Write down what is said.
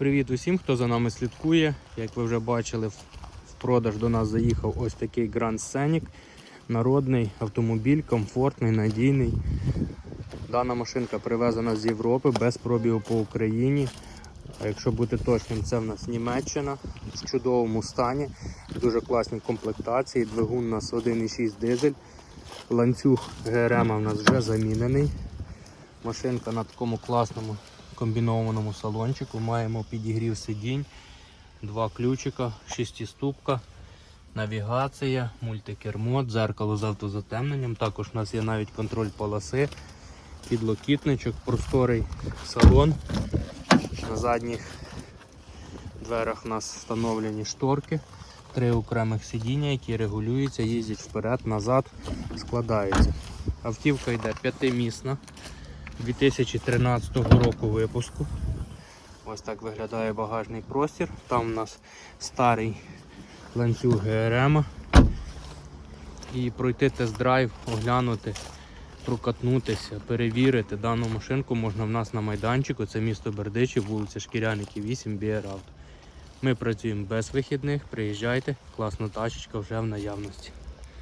Привіт усім, хто за нами слідкує. Як ви вже бачили, в в продаж до нас заїхав ось такий Grand Scenic. Народний автомобіль, комфортний, надійний. Дана машинка привезена з Європи без пробігу по Україні. А якщо бути точним, це в нас Німеччина в чудовому стані, дуже класні комплектації. Двигун у нас 1,6 дизель. Ланцюг ГРМ у нас вже замінений. Машинка на такому класному комбінованому салончику. Маємо підігрів сидінь, два ключика, шестиступка, навігація, мультикермо, дзеркало з автозатемненням. Також у нас є навіть контроль полоси, підлокітничок, просторий салон. На задніх дверях у нас встановлені шторки, три окремих сидіння, які регулюються, їздять вперед, назад, складаються. Автівка йде п'ятимісна. 2013 року випуску. Ось так виглядає багажний простір. Там у нас старий ланцюг ГРМ. І пройти тест-драйв, оглянути, прокатнутися, перевірити дану машинку можна в нас на майданчику. Це місто Бердичів, вулиця Шкіряники, 8 Бієравто. Ми працюємо без вихідних, приїжджайте, класна тачечка вже в наявності.